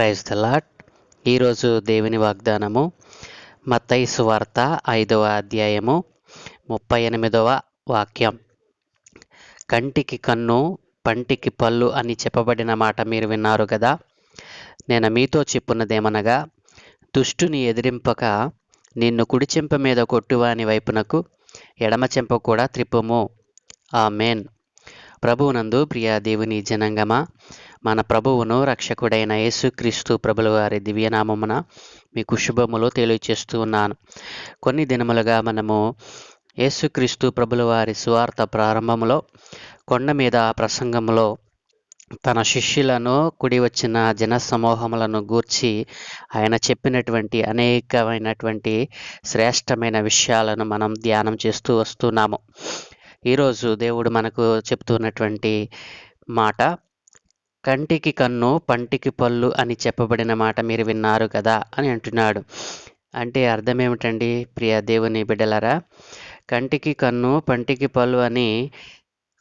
Praise the lot ఈరోజు దేవుని వాగ్దానము మత్తయి సువార్త ఐదవ అధ్యాయము ముప్పై ఎనిమిదవ వాక్యం. కంటికి కన్ను పంటికి పళ్ళు అని చెప్పబడిన మాట మీరు విన్నారు కదా. నేను మీతో చెప్పున్నదేమనగా దుష్టుని ఎదిరింపక నిన్ను కుడి చెంప మీద కొట్టువాని వైపునకు ఎడమ చెంప కూడా త్రిప్పుము. ఆ మేన్ ప్రభువునందు ప్రియ దేవుని జనంగమా మన ప్రభువును రక్షకుడైన యేసుక్రీస్తు ప్రభుల వారి దివ్యనామమున మీకు శుభములు తెలియచేస్తూ ఉన్నాను. కొన్ని దినములుగా మనము యేసుక్రీస్తు ప్రభుల వారి సువార్త ప్రారంభంలో కొండ మీద ప్రసంగంలో తన శిష్యులను కుడి వచ్చిన జన సమూహములను గూర్చి ఆయన చెప్పినటువంటి అనేకమైనటువంటి శ్రేష్టమైన విషయాలను మనం ధ్యానం చేస్తూ వస్తున్నాము. ఈరోజు దేవుడు మనకు చెప్తున్నటువంటి మాట కంటికి కన్ను పంటికి పళ్ళు అని చెప్పబడిన మాట మీరు విన్నారు కదా అని అంటున్నాడు. అంటే అర్థం ఏమిటండి ప్రియ దేవుని బిడ్డలరా? కంటికి కన్ను పంటికి పళ్ళు అని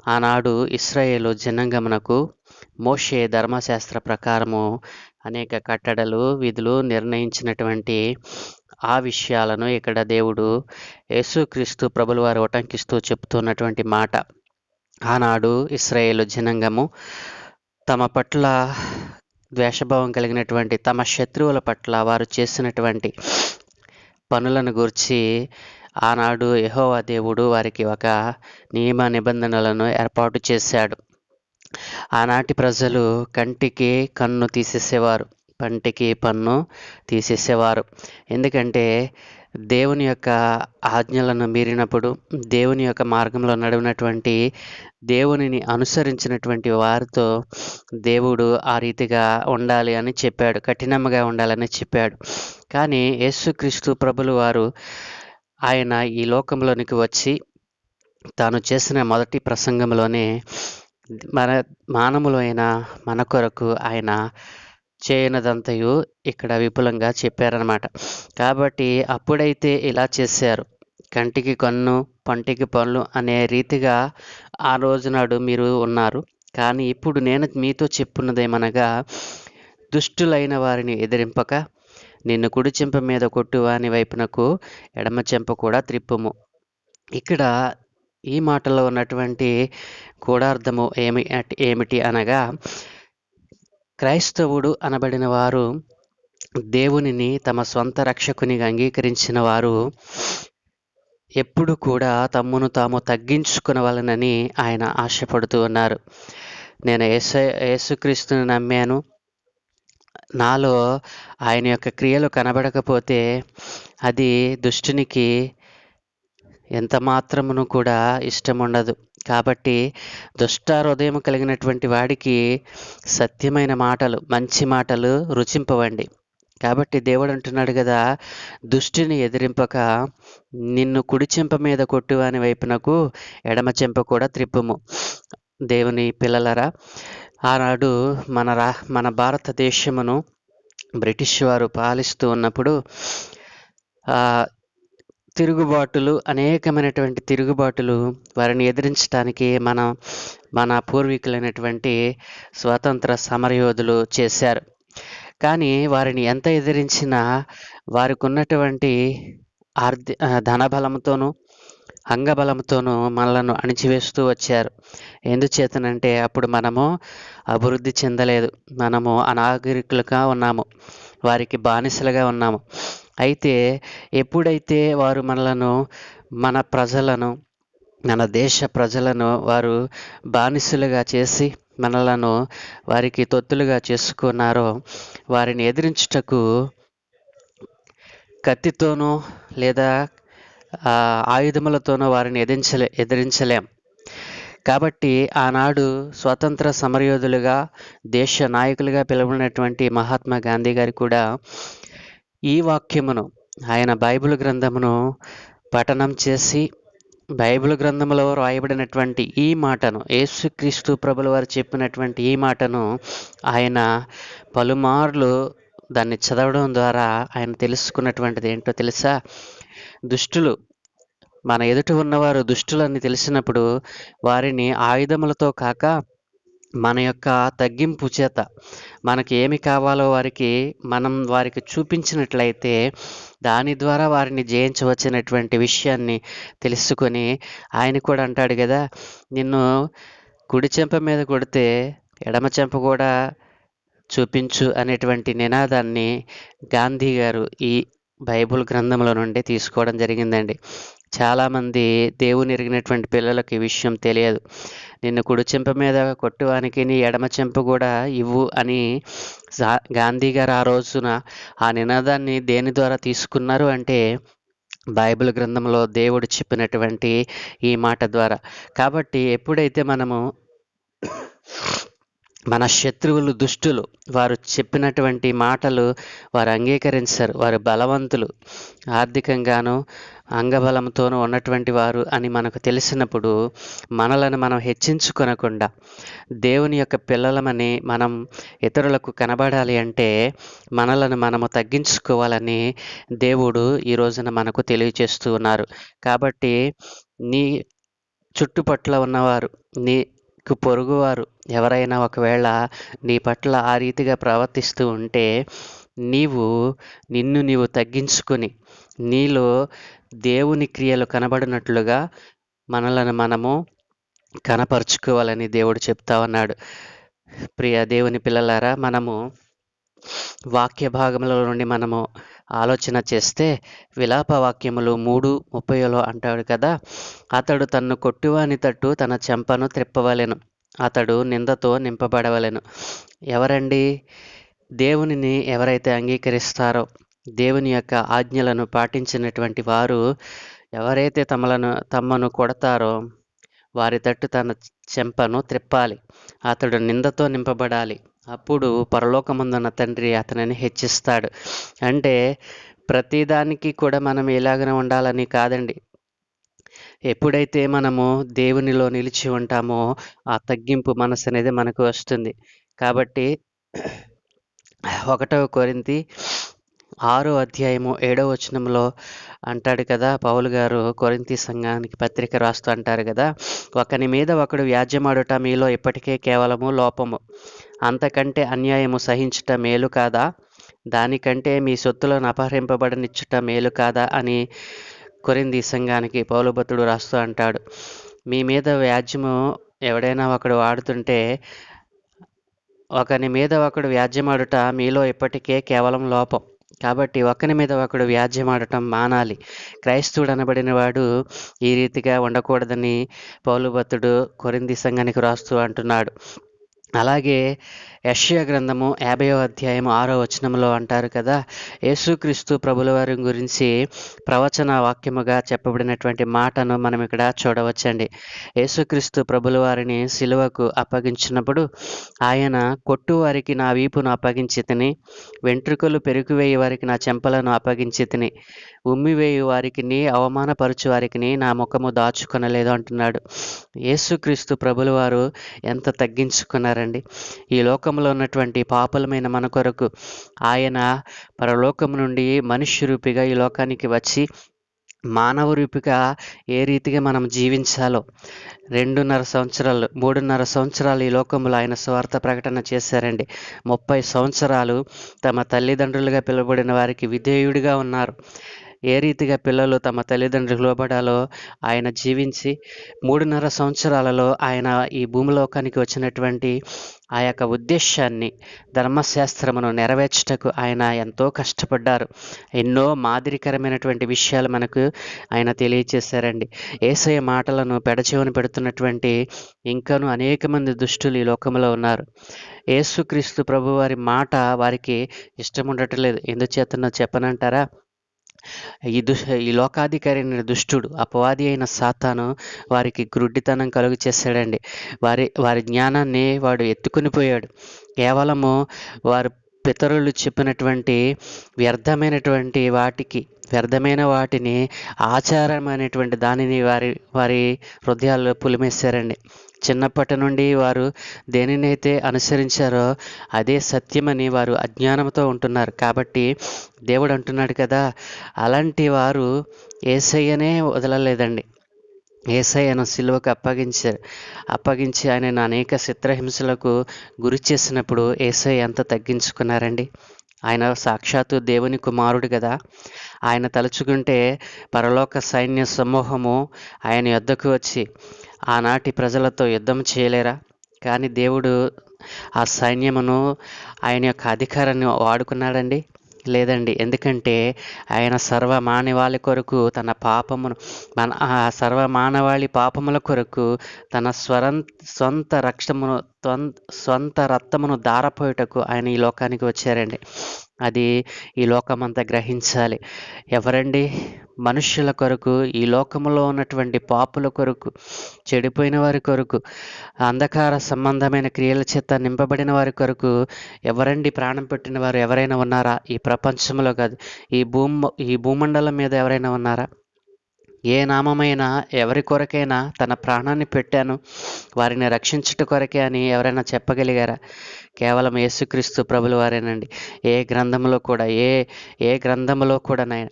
ఆనాడు ఇస్రాయేలు జనంగమనకు మోషే ధర్మశాస్త్ర ప్రకారము అనేక కట్టడలు విధులు నిర్ణయించినటువంటి ఆ విషయాలను ఇక్కడ దేవుడు యేసుక్రీస్తు ప్రభుల వారు ఉటంకిస్తూ చెప్తున్నటువంటి మాట. ఆనాడు ఇస్రాయేలు జనంగము తమ పట్ల ద్వేషభావం కలిగినటువంటి తమ శత్రువుల పట్ల వారు చేసినటువంటి పనులను గురించి ఆనాడు యహోవా దేవుడు వారికి ఒక నియమ నిబంధనలను ఏర్పాటు చేశాడు. ఆనాటి ప్రజలు కంటికి కన్ను తీసేసేవారు. పంటికి పన్ను తీసేసేవారు. ఎందుకంటే దేవుని యొక్క ఆజ్ఞలను మీరినప్పుడు దేవుని యొక్క మార్గంలో నడివినటువంటి దేవునిని అనుసరించినటువంటి వారితో దేవుడు ఆ రీతిగా ఉండాలి అని చెప్పాడు కఠినంగా ఉండాలని చెప్పాడు. కానీ యేసుక్రీస్తు ప్రభులు వారు ఆయన ఈ లోకంలోనికి వచ్చి తాను చేసిన మొదటి ప్రసంగంలోనే మన మానవులు అయిన మన కొరకు ఆయన చేయనదంతయు ఇక్కడ విపులంగా చెప్పారనమాట కాబట్టి అప్పుడైతే ఇలా చేశారు. కంటికి కన్ను పంటికి పనులు అనే రీతిగా ఆ రోజునాడు మీరు ఉన్నారు. కానీ ఇప్పుడు నేను మీతో చెప్పున్నదేమనగా దుష్టులైన వారిని ఎదిరింపక నిన్ను కుడి చెంప మీద కొట్టువాని వైపునకు ఎడమ చెంప కూడా త్రిప్పుము. ఇక్కడ ఈ మాటలో ఉన్నటువంటి కూడార్థము ఏమి ఏమిటి అనగా క్రైస్తవుడు అనబడిన వారు దేవునిని తమ సొంత రక్షకునిగా అంగీకరించిన వారు ఎప్పుడు కూడా తమ్మును తాము తగ్గించుకునవలనని ఆయన ఆశపడుతూ ఉన్నారు. నేను యేసు యేసుక్రీస్తుని నమ్మాను. నాలో ఆయన యొక్క క్రియలు కనబడకపోతే అది దుష్టునికి ఎంత మాత్రమును కూడా ఇష్టం ఉండదు కాబట్టి దుష్ట హృదయం కలిగినటువంటి వాడికి సత్యమైన మాటలు మంచి మాటలు రుచింపవండి. కాబట్టి దేవుడు అంటున్నాడు కదా దుష్టిని ఎదిరింపక నిన్ను కుడి చెంప మీద కొట్టువాని వైపునకు ఎడమ చెంప కూడా త్రిప్పుము. దేవుని పిల్లలరా ఆనాడు మన రా మన భారతదేశమును బ్రిటిష్ వారు పాలిస్తూ ఉన్నప్పుడు తిరుగుబాటులు అనేకమైనటువంటి తిరుగుబాటులు వారిని ఎదిరించడానికి మన మన పూర్వీకులైనటువంటి స్వాతంత్ర సమరయోధులు చేశారు. కానీ వారిని ఎంత ఎదిరించినా వారికి ఉన్నటువంటి ఆర్థి ధనబలంతోనూ అంగబలంతోనూ మనలను అణిచివేస్తూ వచ్చారు. ఎందుచేతనంటే అప్పుడు మనము అభివృద్ధి చెందలేదు. మనము అనాగరికులుగా ఉన్నాము. వారికి బానిసలుగా ఉన్నాము. అయితే ఎప్పుడైతే వారు మనలను మన ప్రజలను మన దేశ ప్రజలను వారు బానిసలుగా చేసి మనలను వారికి తొత్తులుగా చేసుకున్నారో వారిని ఎదిరించుటకు కత్తితోనో లేదా ఆయుధములతోనో వారిని ఎదిరించలే ఎదిరించలేం. కాబట్టి ఆనాడు స్వతంత్ర సమరయోధులుగా దేశ నాయకులుగా పిలువబడినటువంటి మహాత్మా గాంధీ గారు కూడా ఈ వాక్యమును ఆయన బైబిల్ గ్రంథమును పఠనం చేసి బైబిల్ గ్రంథంలో రాయబడినటువంటి ఈ మాటను యేసుక్రీస్తు ప్రభుల వారు చెప్పినటువంటి ఈ మాటను ఆయన పలుమార్లు దాన్ని చదవడం ద్వారా ఆయన తెలుసుకున్నటువంటిది ఏంటో తెలుసా? దుష్టులు మన ఎదుట ఉన్నవారు దుష్టులని తెలిసినప్పుడు వారిని ఆయుధములతో కాక మన యొక్క తగ్గింపు చేత మనకి ఏమి కావాలో వారికి మనం వారికి చూపించినట్లయితే దాని ద్వారా వారిని జయించవచ్చినటువంటి విషయాన్ని తెలుసుకొని ఆయన కూడా అంటాడు కదా నిన్ను కుడి చెంప మీద కొడితే ఎడమ చెంప కూడా చూపించు అనేటువంటి నినాదాన్ని గాంధీ గారు ఈ బైబుల్ గ్రంథంలో నుండి తీసుకోవడం జరిగిందండి. చాలామంది దేవుని ఎరిగినటువంటి పిల్లలకు ఈ విషయం తెలియదు. నిన్ను కుడి చెంప మీద కొట్టువానికి నీ ఎడమ చెంప కూడా ఇవ్వు అని గాంధీ గారు ఆ రోజున ఆ నినాదాన్ని దేని ద్వారా తీసుకున్నారు అంటే బైబిల్ గ్రంథంలో దేవుడు చెప్పినటువంటి ఈ మాట ద్వారా. కాబట్టి ఎప్పుడైతే మనము మన శత్రువులు దుష్టులు. వారు చెప్పినటువంటి మాటలు వారు అంగీకరించరు. వారు బలవంతులు. ఆర్థికంగాను అంగబలంతోనూ ఉన్నటువంటి వారు అని మనకు తెలిసినప్పుడు మనలను మనం హెచ్చించుకొనకుండా దేవుని యొక్క పిల్లలమని మనం ఇతరులకు కనబడాలి అంటే మనలను మనము తగ్గించుకోవాలని దేవుడు ఈ రోజున మనకు తెలియచేస్తూ ఉన్నారు. కాబట్టి నీ చుట్టుపట్ల ఉన్నవారు నీ నీకు పొరుగువారు. ఎవరైనా ఒకవేళ నీ పట్ల ఆ రీతిగా ప్రవర్తిస్తూ ఉంటే నీవు నిన్ను నీవు తగ్గించుకొని నీలో దేవుని క్రియలు కనబడినట్లుగా మనలను మనము కనపరుచుకోవాలని దేవుడు చెప్తా ఉన్నాడు. ప్రియ దేవుని పిల్లలారా మనము వాక్య భాగంలో నుండి మనము ఆలోచన చేస్తే విలాప వాక్యములు మూడు ముప్పైలో అంటాడు కదా అతడు తన్ను కొట్టివాని తట్టు తన చెంపను త్రిప్పవలెను అతడు నిందతో నింపబడవలెను. ఎవరండి? దేవునిని ఎవరైతే అంగీకరిస్తారో దేవుని యొక్క ఆజ్ఞలను పాటించినటువంటి వారు ఎవరైతే తమలను తమను కొడతారో వారి తట్టు తన చెంపను త్రిప్పాలి అతడు నిందతో నింపబడాలి. అప్పుడు పరలోకమందున్న తండ్రి అతనిని హెచ్చిస్తాడు. అంటే ప్రతిదానికి కూడా మనం ఇలాగనే ఉండాలని కాదండి. ఎప్పుడైతే మనము దేవునిలో నిలిచి ఉంటామో ఆ తగ్గింపు మనసు అనేది మనకు వస్తుంది. కాబట్టి ఒకటవ కొరింతి ఆరో అధ్యాయము ఏడవ వచనంలో అంటాడు కదా పౌలు గారు కొరింతి సంఘానికి పత్రిక రాస్తూ అంటారు కదా ఒకని మీద ఒకడు వ్యాజ్యమాడుట మీలో ఇప్పటికే కేవలము లోపము. అంతకంటే అన్యాయము సహించుట మేలు కాదా? దానికంటే మీ సొత్తులను అపహరింపబడనిచ్చుట మేలు కాదా? అని కొరింది సంఘానికి పౌలుభతుడు రాస్తూ అంటాడు. మీ మీద వ్యాజ్యము ఎవడైనా ఒకడు వాడుతుంటే ఒకని మీద ఒకడు వ్యాజ్యమాడుట మీలో ఇప్పటికే కేవలం లోపం. కాబట్టి ఒకని మీద ఒకడు వ్యాజ్యమాడటం మానాలి. క్రైస్తవుడు అనబడిన వాడు ఈ రీతిగా ఉండకూడదని పౌలుభత్తుడు కొరింది సంఘానికి రాస్తూ అంటున్నాడు. అలాగే యష్యా గ్రంథము యాభైవ అధ్యాయం ఆరో వచనంలో అంటారు కదా యేసుక్రీస్తు ప్రభుల వారి గురించి ప్రవచన వాక్యముగా చెప్పబడినటువంటి మాటను మనం ఇక్కడ చూడవచ్చండి. యేసుక్రీస్తు ప్రభుల వారిని సిలువకు అప్పగించినప్పుడు ఆయన కొట్టు వారికి నా వీపును అప్పగించి తిని వెంట్రుకలు పెరుగువేయి వారికి నా చెంపలను అప్పగించి తిని ఉమ్మివేయి వారికి అవమానపరచు వారికి నా ముఖము దాచుకొనలేదు అంటున్నాడు. యేసుక్రీస్తు ప్రభుల వారు ఎంత తగ్గించుకున్నారండి ఈ లోకంలో ఉన్నటువంటి పాపలమైన మన కొరకు ఆయన పరలోకం నుండి మనుష్య రూపిగా ఈ లోకానికి వచ్చి మానవ రూపిగా ఏ రీతిగా మనం జీవించాలో రెండున్నర సంవత్సరాలు మూడున్నర సంవత్సరాలు ఈ లోకంలో ఆయన స్వార్థ ప్రకటన చేశారండి. ముప్పై సంవత్సరాలు తమ తల్లిదండ్రులుగా పిలువబడిన వారికి విధేయుడిగా ఉన్నారు. ఏ రీతిగా పిల్లలు తమ తల్లిదండ్రులకు లోబడాలో ఆయన జీవించి మూడున్నర సంవత్సరాలలో ఆయన ఈ భూమిలోకానికి వచ్చినటువంటి ఆ యొక్క ఉద్దేశాన్ని ధర్మశాస్త్రమును నెరవేర్చుటకు ఆయన ఎంతో కష్టపడ్డారు. ఎన్నో మాదిరికరమైనటువంటి విషయాలు మనకు ఆయన తెలియచేశారండి. ఏసయ మాటలను పెడచెవిన పెడుతున్నటువంటి ఇంకను అనేక మంది దుష్టులు ఈ లోకంలో ఉన్నారు. యేసుక్రీస్తు ప్రభు వారి మాట వారికి ఇష్టం ఉండటలేదు ఎందుచేతనో చెప్పనంటారా? ఈ దుష్ ఈ లోకాధికారి అయిన దుష్టుడు అపవాది అయిన సాతాను వారికి గ్రుడ్డితనం కలుగు చేశాడండి వారి వారి జ్ఞానాన్ని వాడు ఎత్తుకుని పోయాడు. కేవలము వారు పితరులు చెప్పినటువంటి వ్యర్థమైనటువంటి వాటికి వ్యర్థమైన వాటిని ఆచారమైనటువంటి దానిని వారి వారి హృదయాల్లో పులిమేశారండి. చిన్నప్పటి నుండి వారు దేనినైతే అనుసరించారో అదే సత్యమని వారు అజ్ఞానంతో ఉంటున్నారు. కాబట్టి దేవుడు అంటున్నాడు కదా అలాంటి వారు ఏసయ్యనే వదలలేదండి. ఏసయ్యను సిలువకు అప్పగించారు అప్పగించి ఆయనను అనేక చిత్రహింసలకు గురి చేసినప్పుడు ఏసయ్య ఎంత తగ్గించుకున్నారండి? ఆయన సాక్షాత్తు దేవుని కుమారుడు కదా ఆయన తలుచుకుంటే పరలోక సైన్య సమూహము ఆయన యుద్ధకు వచ్చి ఆనాటి ప్రజలతో యుద్ధం చేయలేరా? కానీ దేవుడు ఆ సైన్యమును ఆయన యొక్క అధికారాన్ని వాడుకున్నాడండి. లేదండి. ఎందుకంటే ఆయన సర్వ మానవాళి కొరకు తన పాపమును మన ఆ సర్వ మానవాళి పాపముల కొరకు తన స్వరం సొంత రక్తమును సొంత రక్తమును దారపోయుటకు ఆయన ఈ లోకానికి వచ్చారండి. అది ఈ లోకమంతా గ్రహించాలి. ఎవరండి? మనుష్యుల కొరకు ఈ లోకములో ఉన్నటువంటి పాపుల కొరకు చెడిపోయిన వారి కొరకు అంధకార సంబంధమైన క్రియల చేత నింపబడిన వారి కొరకు ఎవరండి ప్రాణం పెట్టిన వారు ఎవరైనా ఉన్నారా? ఈ ప్రపంచంలో కాదు. ఈ భూమ ఈ భూమండలం మీద ఎవరైనా ఉన్నారా? ఏ నామమైనా ఎవరి కొరకైనా తన ప్రాణాన్ని పెట్టాను వారిని రక్షించుట కొరకే అని ఎవరైనా చెప్పగలిగారా? కేవలం యేసుక్రీస్తు ప్రభులు వారేనండి. ఏ గ్రంథంలో కూడా ఏ ఏ గ్రంథంలో కూడా నాయన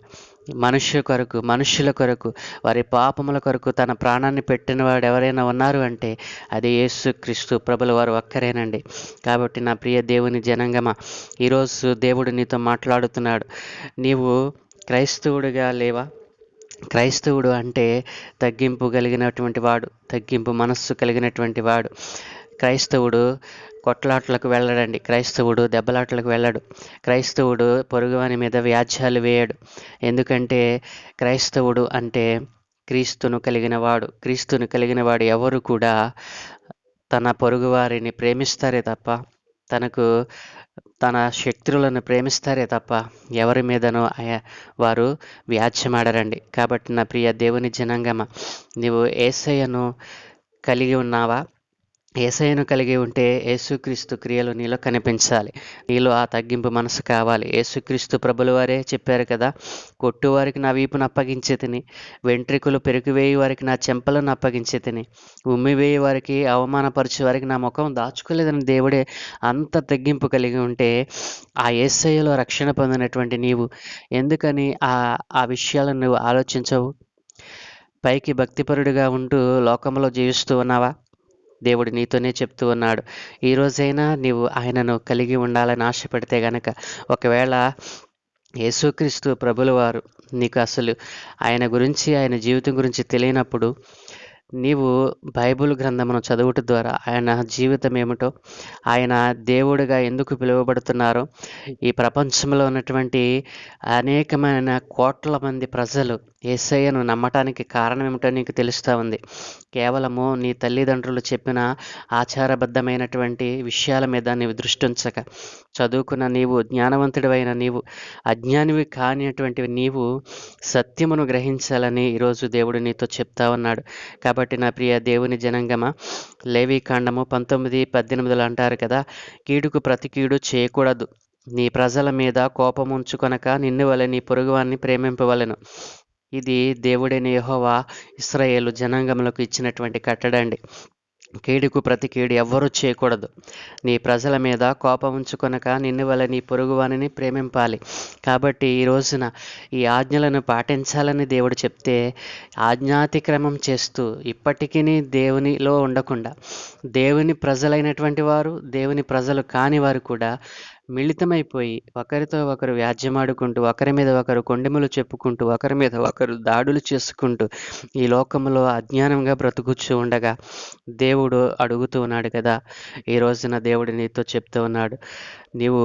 మనుష్య కొరకు మనుష్యుల కొరకు వారి పాపముల కొరకు తన ప్రాణాన్ని పెట్టిన వాడు ఎవరైనా ఉన్నారు అంటే అది యేసుక్రీస్తు ప్రభుల వారు ఒక్కరేనండి. కాబట్టి నా ప్రియ దేవుని జనంగమ ఈరోజు దేవుడు నీతో మాట్లాడుతున్నాడు. నీవు క్రైస్తవుడిగా లేవా? క్రైస్తవుడు అంటే తగ్గింపు కలిగినటువంటి వాడు తగ్గింపు మనస్సు కలిగినటువంటి వాడు. క్రైస్తవుడు కొట్లాట్లకు వెళ్ళడండి. క్రైస్తవుడు దెబ్బలాట్లకు వెళ్ళడు. క్రైస్తవుడు పొరుగువాని మీద వ్యాజ్యాలు వేయడు. ఎందుకంటే క్రైస్తవుడు అంటే క్రీస్తును కలిగిన వాడు. క్రీస్తును కలిగిన వాడు ఎవరు కూడా తన పొరుగువారిని ప్రేమిస్తారే తప్ప తనకు తన శత్రువులను ప్రేమిస్తారే తప్ప ఎవరి మీదనో వారు వ్యాజ్యమాడరండి. కాబట్టి నా ప్రియ దేవుని జనాంగమ నీవు ఏసయ్యను కలిగి ఉన్నావా? ఏసయ్యను కలిగి ఉంటే యేసుక్రీస్తు క్రియలు నీలో కనిపించాలి. నీలో ఆ తగ్గింపు మనసు కావాలి. యేసుక్రీస్తు ప్రభుల వారే చెప్పారు కదా కొట్టు వారికి నా వీపును అప్పగించే తిని వెంట్రికలు పెరిగివేయి వారికి నా చెంపలను అప్పగించే తిని ఉమ్మివేయి వారికి అవమానపరిచే వారికి నా ముఖం దాచుకోలేదని దేవుడే అంత తగ్గింపు కలిగి ఉంటే ఆ ఏసయ్యలో రక్షణ పొందినటువంటి నీవు ఎందుకని ఆ ఆ విషయాలను నువ్వు ఆలోచించవు? పైకి భక్తిపరుడిగా ఉంటూ లోకంలో జీవిస్తూ ఉన్నావా? దేవుడు నీతోనే చెప్తూ ఉన్నాడు. ఈరోజైనా నీవు ఆయనను కలిగి ఉండాలని ఆశపడితే గనక ఒకవేళ యేసుక్రీస్తు ప్రభుల వారు నీకు అసలు ఆయన గురించి ఆయన జీవితం గురించి తెలియనప్పుడు నీవు బైబిల్ గ్రంథమును చదువుట ద్వారా ఆయన జీవితం ఏమిటో ఆయన దేవుడిగా ఎందుకు పిలువబడుతున్నారో ఈ ప్రపంచంలో ఉన్నటువంటి అనేకమైన కోట్ల మంది ప్రజలు యేసయ్యను నమ్మటానికి కారణం ఏమిటో నీకు తెలుస్తూ ఉంది. కేవలము నీ తల్లిదండ్రులు చెప్పిన ఆచారబద్ధమైనటువంటి విషయాల మీద నీవు దృష్టి ఉంచక. చదువుకున్న నీవు జ్ఞానవంతుడివైన నీవు అజ్ఞానివి కానిటువంటి నీవు సత్యమును గ్రహించాలని ఈరోజు దేవుడు నీతో చెప్తా ఉన్నాడు. కాబట్టి నా ప్రియ దేవుని జనంగమ లేవీకాండము పంతొమ్మిది పద్దెనిమిదిలో అంటారు కదా కీడుకు ప్రతి కీడు చేయకూడదు. నీ ప్రజల మీద కోపం ఉంచుకొనక నిన్ను వలె నీ పొరుగువాన్ని ప్రేమింపవలెను. ఇది దేవుడైన యహోవా ఇస్రాయేలు జనాంగములకు ఇచ్చినటువంటి కట్టడండి. కీడుకు ప్రతి కీడు ఎవ్వరూ చేయకూడదు. నీ ప్రజల మీద కోపం ఉంచుకొనక నిన్ను వల్ల నీ పొరుగువానిని ప్రేమింపాలి. కాబట్టి ఈ రోజున ఈ ఆజ్ఞలను పాటించాలని దేవుడు చెప్తే ఆజ్ఞాతిక్రమం చేస్తూ ఇప్పటికీ దేవునిలో ఉండకుండా దేవుని ప్రజలైనటువంటి వారు దేవుని ప్రజలు కాని వారు కూడా మిళితమైపోయి ఒకరితో ఒకరు వ్యాజ్యమాడుకుంటూ ఒకరి మీద ఒకరు కొండెములు చెప్పుకుంటూ ఒకరి మీద ఒకరు దాడులు చేసుకుంటూ ఈ లోకంలో అజ్ఞానంగా బ్రతుకుచ్చు ఉండగా దేవుడు అడుగుతూ ఉన్నాడు కదా ఈ రోజున దేవుడు నీతో చెప్తూ ఉన్నాడు నీవు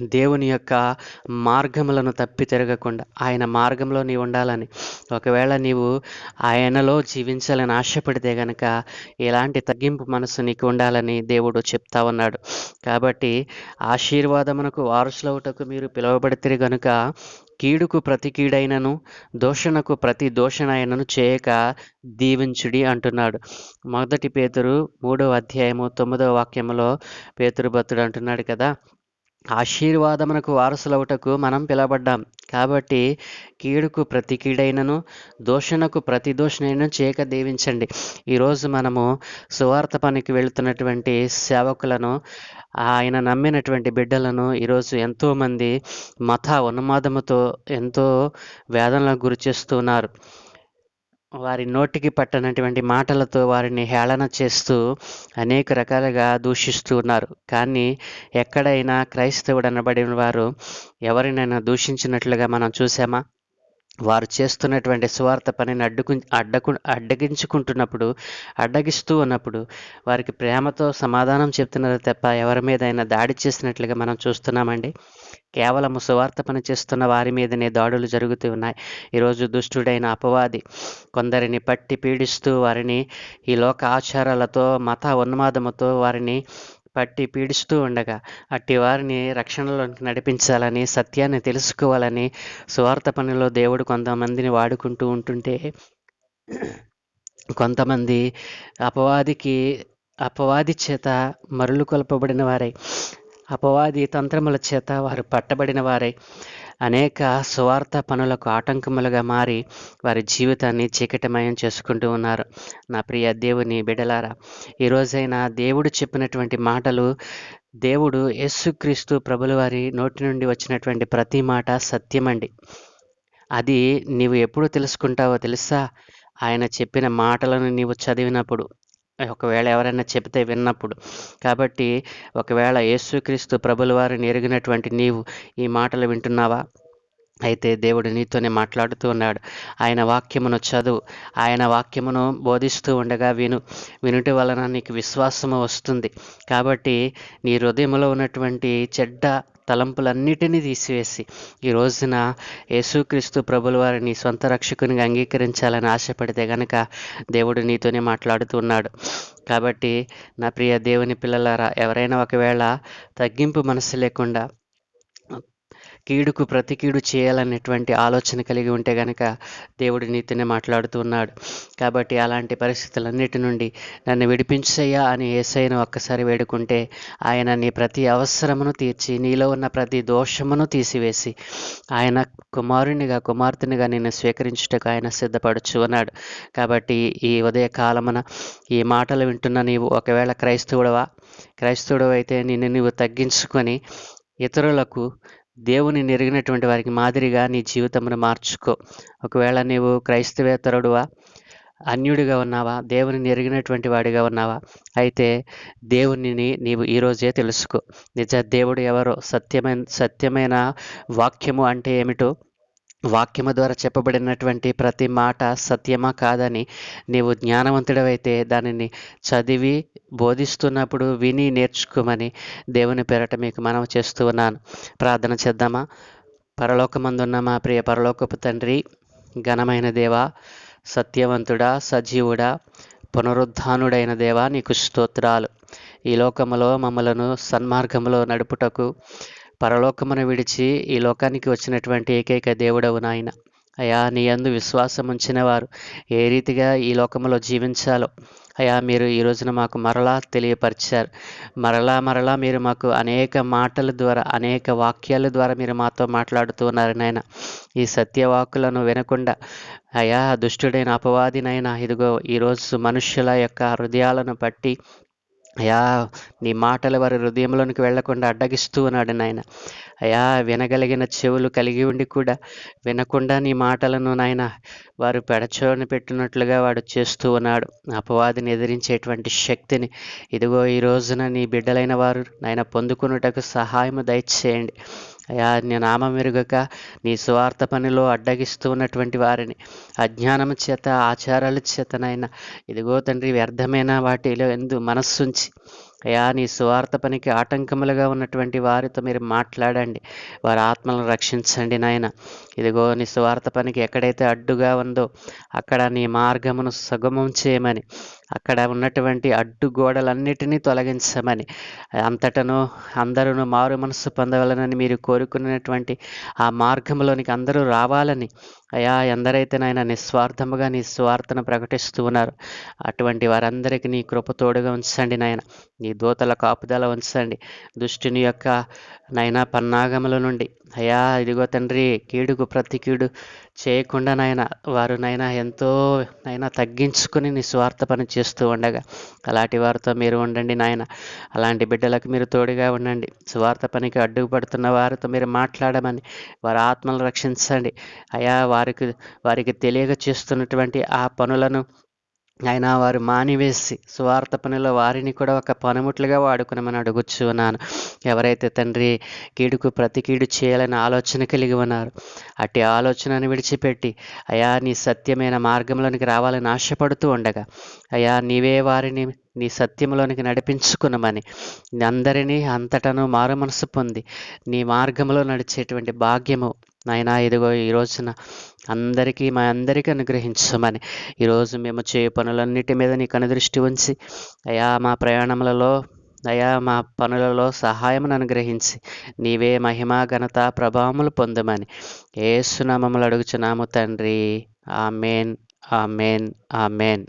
దేవుని యొక్క మార్గములను తప్పి తిరగకుండా ఆయన మార్గంలో నీవు ఉండాలని. ఒకవేళ నీవు ఆయనలో జీవించాలని ఆశపడితే గనక ఎలాంటి తగ్గింపు మనసు నీకు ఉండాలని దేవుడు చెప్తా ఉన్నాడు. కాబట్టి ఆశీర్వాదమునకు వారసులవుటకు మీరు పిలువబడితే గనుక కీడుకు ప్రతి కీడైనను దోషణకు ప్రతి దోషణైనను చేయక దీవించుడి అంటున్నాడు. మొదటి పేతురు మూడవ అధ్యాయము తొమ్మిదవ వాక్యములో పేతురు భక్తుడు అంటున్నాడు కదా ఆశీర్వాదమునకు వారసులవుటకు మనం పిలబడ్డాం కాబట్టి కీడుకు ప్రతి కీడైనను దోషణకు ప్రతి దోషణైనను చేక దీవించండి ఈరోజు మనము సువార్త పనికి వెళుతున్నటువంటి సేవకులను ఆయన నమ్మినటువంటి బిడ్డలను ఈరోజు ఎంతోమంది మత ఉన్మాదముతో ఎంతో వేదనలకు గురి చేస్తున్నారు. వారి నోటికి పట్టనటువంటి మాటలతో వారిని హేళన చేస్తూ అనేక రకాలుగా దూషిస్తూ ఉన్నారు. కానీ ఎక్కడైనా క్రైస్తవుడు అనబడిన వారు ఎవరినైనా దూషించినట్లుగా మనం చూసామా వారు చేస్తున్నటువంటి స్వార్థ పనిని అడ్డుకు అడ్డకు అడ్డగించుకుంటున్నప్పుడు అడ్డగిస్తూ ఉన్నప్పుడు వారికి ప్రేమతో సమాధానం చెప్తున్నారు తప్ప ఎవరి మీదైనా దాడి చేసినట్లుగా మనం చూస్తున్నామండి. కేవలం సువార్త పని చేస్తున్న వారి మీదనే దాడులు జరుగుతూ ఉన్నాయి. ఈరోజు దుష్టుడైన అపవాది కొందరిని పట్టి పీడిస్తూ వారిని ఈ లోక ఆచారాలతో మత ఉన్మాదముతో వారిని పట్టి పీడిస్తూ ఉండగా అట్టి వారిని రక్షణలోకి నడిపించాలని సత్యాన్ని తెలుసుకోవాలని సువార్త పనిలో దేవుడు కొంతమందిని వాడుకుంటూ ఉంటుంటే కొంతమంది అపవాదికి అపవాది చేత మరులు కొలపబడిన వారై. అపవాది తంత్రముల చేత వారు పట్టబడిన వారై. అనేక స్వార్థ పనులకు ఆటంకములుగా మారి వారి జీవితాన్ని చీకటిమయం చేసుకుంటూ ఉన్నారు. నా ప్రియ దేవుని బిడలారా ఈరోజైనా దేవుడు చెప్పినటువంటి మాటలు దేవుడు యేసుక్రీస్తు ప్రభుల వారి నోటి నుండి వచ్చినటువంటి ప్రతి మాట సత్యమండి. అది నీవు ఎప్పుడు తెలుసుకుంటావో తెలుసా? ఆయన చెప్పిన మాటలను నీవు చదివినప్పుడు ఒకవేళ ఎవరైనా చెబితే విన్నప్పుడు. కాబట్టి ఒకవేళ యేసుక్రీస్తు ప్రభుల వారిని ఎరిగినటువంటి నీవు ఈ మాటలు వింటున్నావా? అయితే దేవుడు నీతోనే మాట్లాడుతూ ఉన్నాడు. ఆయన వాక్యమును చదువు. ఆయన వాక్యమును బోధిస్తూ ఉండగా విను. వినుటి వలన నీకు విశ్వాసము వస్తుంది. కాబట్టి నీ హృదయంలో ఉన్నటువంటి చెడ్డ తలంపులన్నిటినీ తీసివేసి ఈ రోజున యేసుక్రీస్తు ప్రభుల వారిని సొంత రక్షకునిగా అంగీకరించాలని ఆశపడితే గనక దేవుడు నీతోనే మాట్లాడుతూ ఉన్నాడు. కాబట్టి నా ప్రియ దేవుని పిల్లలారా ఎవరైనా ఒకవేళ తగ్గింపు మనసు లేకుండా కీడుకు ప్రతి కీడు చేయాలనేటువంటి ఆలోచన కలిగి ఉంటే గనక దేవుడు నీతిని మాట్లాడుతూ ఉన్నాడు. కాబట్టి అలాంటి పరిస్థితులన్నిటి నుండి నన్ను విడిపించయ్యా అని ఏసైను ఒక్కసారి వేడుకుంటే ఆయన నీ ప్రతి అవసరమును తీర్చి నీలో ఉన్న ప్రతి దోషమును తీసివేసి ఆయన కుమారునిగా కుమార్తెనిగా నిన్ను స్వీకరించుటకు ఆయన సిద్ధపడుచు ఉన్నాడు. కాబట్టి ఈ ఉదయ కాలమున ఈ మాటలు వింటున్న నీవు ఒకవేళ క్రైస్తవుడవా? క్రైస్తవుడు అయితే నిన్ను నీవు తగ్గించుకొని ఇతరులకు దేవుని నెరిగినటువంటి వారికి మాదిరిగా నీ జీవితమును మార్చుకో. ఒకవేళ నీవు క్రైస్తవేతరుడువా అన్యుడిగా ఉన్నావా దేవుని నెరిగినటువంటి వాడిగా ఉన్నావా అయితే దేవునిని నీవు ఈరోజే తెలుసుకో. నిజ దేవుడు ఎవరో? సత్యమైన సత్యమైన వాక్యము అంటే ఏమిటో? వాక్యము ద్వారా చెప్పబడినటువంటి ప్రతి మాట సత్యమా కాదని నీవు జ్ఞానవంతుడవైతే దానిని చదివి బోధిస్తున్నప్పుడు విని నేర్చుకోమని దేవుని పేరట మీకు మనం చేస్తూ ఉన్నాను. ప్రార్థన చేద్దామా? పరలోకమందున్న మా ప్రియ పరలోకపు తండ్రి ఘనమైన దేవా సత్యవంతుడా సజీవుడా పునరుద్ధానుడైన దేవా నీకు స్తోత్రాలు. ఈ లోకములో మమ్మలను సన్మార్గంలో నడుపుటకు పరలోకమును విడిచి ఈ లోకానికి వచ్చినటువంటి ఏకైక దేవుడవు నాయన. అయా నీ యందు విశ్వాసం ఉంచిన వారు ఏ రీతిగా ఈ లోకంలో జీవించాలో. అయా మీరు ఈ రోజున మాకు మరలా తెలియపరిచారు. మరలా మరలా మీరు మాకు అనేక మాటల ద్వారా అనేక వాక్యాల ద్వారా మీరు మాతో మాట్లాడుతూ ఉన్నారు నాయన. ఈ సత్యవాకులను వినకుండా అయా దుష్టుడైన అపవాదినైనా ఇదిగో ఈరోజు మనుష్యుల యొక్క హృదయాలను పట్టి అయా నీ మాటలు వారి హృదయంలోనికి వెళ్ళకుండా అడ్డగిస్తూ ఉన్నాడు నాయన. అయా వినగలిగిన చెవులు కలిగి ఉండి కూడా వినకుండా నీ మాటలను నాయన వారు పెడచోని పెట్టినట్లుగా వాడు చేస్తూ ఉన్నాడు. అపవాదిని ఎదిరించేటువంటి శక్తిని ఇదిగో ఈ రోజున నీ బిడ్డలైన వారు నాయన పొందుకున్నటకు సహాయం దయచేయండి. అయా నీ నామ మెరుగక నీ స్వార్థ పనిలో అడ్డగిస్తూ ఉన్నటువంటి వారిని అజ్ఞానము చేత ఆచారాల చేతనైనా ఇదిగో తండ్రి వ్యర్థమైన వాటిలో ఎందు మనస్సుంచి అయా నీ స్వార్థ పనికి ఆటంకములుగా ఉన్నటువంటి వారితో మీరు మాట్లాడండి. వారి ఆత్మలను రక్షించండి నాయన. ఇదిగో నీ స్వార్థ పనికి ఎక్కడైతే అడ్డుగా ఉందో అక్కడ నీ మార్గమును సుగమం చేయమని అక్కడ ఉన్నటువంటి అడ్డుగోడలన్నిటినీ తొలగించమని అంతటను అందరూ మారు మనస్సు పొందవలనని మీరు కోరుకున్నటువంటి ఆ మార్గంలోనికి అందరూ రావాలని అయా ఎందరైతే నాయన నిస్వార్థముగా నీ స్వార్థను ప్రకటిస్తూ ఉన్నారు అటువంటి వారందరికీ నీ కృప తోడుగా ఉంచండి నాయన. నీ ఈ దూతల కాపుదల ఉంచండి. దుష్టుని యొక్క నైనా పన్నాగముల నుండి. అయా ఇదిగో తండ్రి కీడుకు ప్రతి కీడు చేయకుండా నాయన వారు నైనా ఎంతో నైనా తగ్గించుకుని నీ స్వార్థ పని చేస్తూ ఉండగా అలాంటి వారితో మీరు ఉండండి నాయన. అలాంటి బిడ్డలకు మీరు తోడుగా ఉండండి. స్వార్థ పనికి అడ్డుపడుతున్న వారితో మీరు మాట్లాడమని వారి ఆత్మలు రక్షించండి. అయా వారికి వారికి తెలియక చేస్తున్నటువంటి ఆ పనులను ఆయన వారు మానివేసి స్వార్థ పనిలో వారిని కూడా ఒక పనిముట్లుగా వాడుకునమని అడుగుచ్చు ఉన్నాను. ఎవరైతే తండ్రి కీడుకు ప్రతి కీడు చేయాలని ఆలోచన కలిగి ఉన్నారు అట్టి ఆలోచనను విడిచిపెట్టి అయా నీ సత్యమైన మార్గంలోనికి రావాలని ఆశపడుతూ ఉండగా అయా నీవే వారిని నీ సత్యంలోనికి నడిపించుకునమని అందరినీ అంతటను మారు మనసు పొంది నీ మార్గంలో నడిచేటువంటి భాగ్యము నాయనా ఇదిగో ఈ రోజున అందరికీ మా అందరికీ అనుగ్రహించమని ఈరోజు మేము చేయ పనులన్నిటి మీద నీ కనుదృష్టి ఉంచి అయా మా ప్రయాణములలో అయా మా పనులలో సహాయమును అనుగ్రహించి నీవే మహిమా ఘనత ప్రభావములు పొందమని ఏసునామములు అడుగుచున్నాము తండ్రి. Amen amen amen.